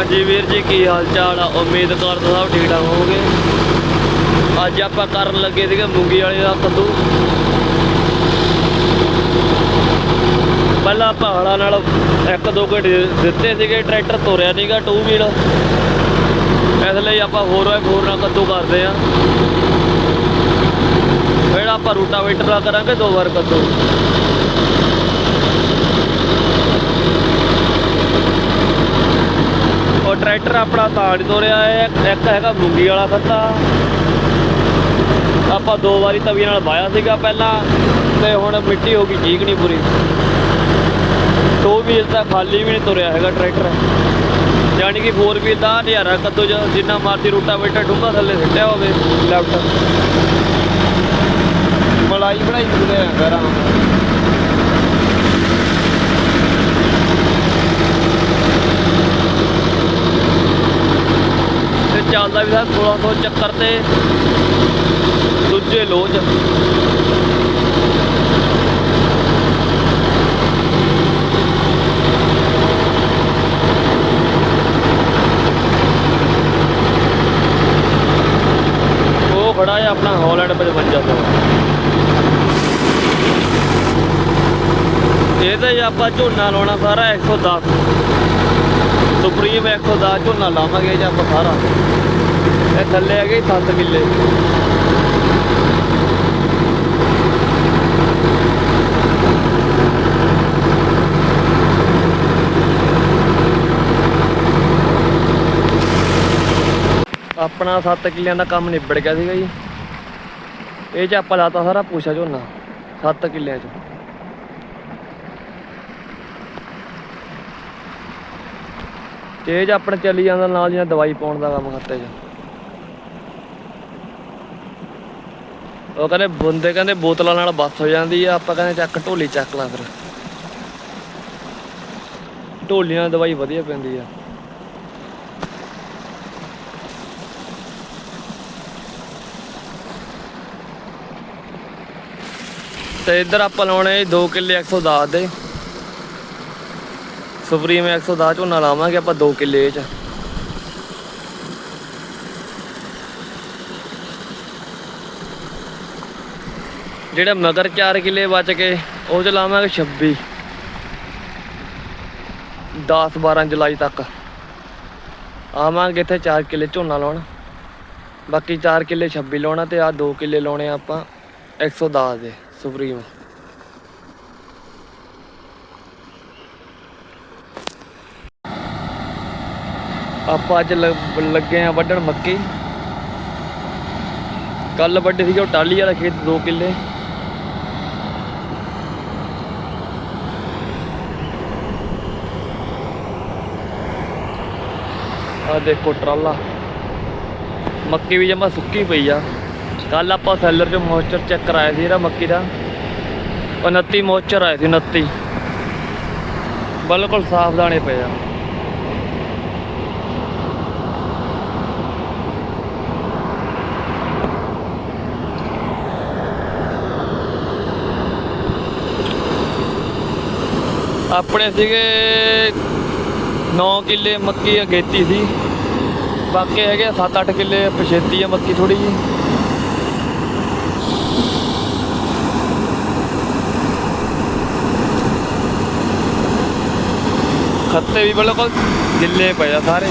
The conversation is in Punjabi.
ਹਾਂਜੀ ਵੀਰ ਜੀ, ਕੀ ਹਾਲ ਚਾਲ ਆ? ਉਮੀਦ ਕਰਦਾ ਸਭ ਠੀਕ ਠਾਕ ਹੋਵੋਗੇ। ਅੱਜ ਆਪਾਂ ਕਰਨ ਲੱਗੇ ਸੀਗੇ ਮੂੰਗੀ ਵਾਲੇ ਦਾ ਕੱਦੂ ਪਹਿਲਾਂ ਆਪਾਂ ਹਲਾਂ ਨਾਲ ਇੱਕ ਦੋ ਘੰਟੇ ਦਿੱਤੇ ਸੀਗੇ, ਟਰੈਕਟਰ ਤੋਰਿਆ ਨਹੀਂਗਾ ਟੂ ਵੀਲ ਇਸ ਲਈ ਆਪਾਂ 4x4 ਨਾਲ ਕੱਦੂ ਕਰਦੇ ਆ ਫਿਰ ਆਪਾਂ ਰੂਟਾਵੇਟਰ ਨਾਲ ਕਰਾਂਗੇ, ਦੋ ਵਾਰ ਕੱਦੂ। ਟਰੈਕਟਰ ਆਪਣਾ ਤਾਂ ਨਹੀਂ ਤੋਰਿਆ ਹੈ ਇੱਕ ਹੈਗਾ ਮੂੰਗੀ ਵਾਲਾ ਖੱਤਾ ਆਪਾਂ ਦੋ ਵਾਰੀ ਤਵੀ ਨਾਲ ਵਾਇਆ ਸੀਗਾ ਪਹਿਲਾਂ, ਤੇ ਹੁਣ ਮਿੱਟੀ ਹੋ ਗਈ, ਠੀਕ ਨਹੀਂ ਪੂਰੀ। ਟੂ ਵੀਲ ਤਾਂ ਖਾਲੀ ਵੀ ਨਹੀਂ ਤੁਰਿਆ ਹੈਗਾ ਟਰੈਕਟਰ। ਯਾਨੀ ਕਿ 4 ਵੀਲ ਦਾ ਹਜ਼ਾਰਾ ਕੱਦੋ ਜ- ਜਿੰਨਾ ਮਰਜ਼ੀ ਰੂਟਾਵੇਟਰ ਡੂੰਘਾ ਥੱਲੇ ਸਿੱਟਿਆ ਹੋਵੇ, ਲੈਫਟ। ਮਲਾਈ ਬਣਾਈ ਹੁੰਦੇ ਆ ਘਰਾਂ ਚੱਲਦਾ ਵੀ ਸਰ 1600 ਚੱਕਰ ਤੇ। ਦੂਜੇ ਲੋਚ ਉਹ ਖੜਾ ਹੈ ਆਪਣਾ ਹਾਲੈਂਡ 55 ਤੋਂ। ਇਹਦੇ ਆਪਾਂ ਝੋਨਾ ਲਾਉਣਾ ਸਾਰਾ 110 ਸੁਪਰੀਮ 110 ਝੋਨਾ ਲਾਵਾਂਗੇ ਜੇ ਆਪਾਂ ਸਾਰਾ। ਇਹ ਥੱਲੇ ਹੈਗੇ 7 ਕਿੱਲੇ। ਆਪਣਾ 7 ਕਿੱਲਿਆਂ ਦਾ ਕੰਮ ਨਿਬੜ ਗਿਆ ਸੀਗਾ ਜੀ। ਇਹ ਚ ਆਪਾਂ ਲਾਤਾ ਸਾਰਾ ਪੂਛਾ ਝੋਨਾ 7 ਕਿੱਲਿਆਂ ਚ। ਤੇ ਆਪਣੇ ਚੱਲੀ ਜਾਂਦਾ ਨਾਲ ਜਿਹਨਾਂ ਦਵਾਈ ਪਾਉਣ ਦਾ ਕੰਮ ਖਾਤੇ ਚ ਉਹ ਕਹਿੰਦੇ ਬੰਦੇ ਕਹਿੰਦੇ ਬੋਤਲਾਂ ਨਾਲ ਬੱਸ ਹੋ ਜਾਂਦੀ ਆ, ਆਪਾਂ ਕਹਿੰਦੇ ਚੱਕ ਢੋਲੀ ਚੱਕ ਲਾ ਫਿਰ। ਢੋਲੀਆਂ ਦਵਾਈ ਵਧੀਆ ਪੈਂਦੀ ਆ। ਤੇ ਇੱਧਰ ਆਪਾਂ ਲਾਉਣੇ 2 ਕਿੱਲੇ 110 ਦੇ। ਸੁਪਰੀਮ 110 ਝੋਨਾ ਲਾਵਾਂਗੇ ਆਪਾਂ 2 ਕਿੱਲੇ ਇਹ ਚ। ਜਿਹੜੇ ਮਗਰ 4 ਕਿੱਲੇ ਬਚ ਕੇ ਉਹ ਚ ਲਾਵਾਂਗੇ 26 10 12 ਜੁਲਾਈ ਤੱਕ। ਆਵਾਂਗੇ ਇੱਥੇ 4 ਕਿੱਲੇ ਝੋਨਾ ਲਾਉਣ। ਬਾਕੀ 4 ਕਿੱਲੇ 26 ਲਾਉਣਾ ਤੇ ਆ 2 ਕਿੱਲੇ ਲਾਉਣੇ ਆ ਆਪਾਂ 110 ਦੇ ਸੁਪਰੀਮ ਆਪਾਂ ਅੱਜ ਲੱਗੇ ਆ ਵੱਢਣ ਮੱਕੀ। ਕੱਲ ਵੱਢੇ ਸੀਗੇ ਉਹ ਟਾਲੀ ਵਾਲਾ ਖੇਤ 2 ਕਿੱਲੇ। ਆ ਦੇਖੋ ਟਰਾਲਾ। ਮੱਕੀ ਵੀ ਜਮਾ ਸੁੱਕੀ ਪਈ ਆ। ਕੱਲ ਆਪਾਂ ਸੈਲਰ ਚੋਂ ਮੋਇਸਚਰ ਚੈੱਕ ਕਰਾਇਆ ਸੀ ਇਹਦਾ ਮੱਕੀ ਦਾ। 29 ਮੋਇਸਚਰ ਆਇਆ ਸੀ 29 ਬਿਲਕੁਲ ਸਾਫ਼ ਦਾਣੇ ਪਏ ਆ। ਆਪਣੇ ਸੀਗੇ 9 ਕਿੱਲੇ ਮੱਕੀ ਅਗੇਤੀ ਸੀ। ਬਾਕੀ ਹੈਗੇ 7-8 ਕਿੱਲੇ ਪਛੇਤੀ ਆ ਮੱਕੀ ਥੋੜੀ ਜੀ ਖੱਤੇ ਵੀ ਬਿਲਕੁਲ ਗਿੱਲੇ ਪਏ ਆ ਸਾਰੇ।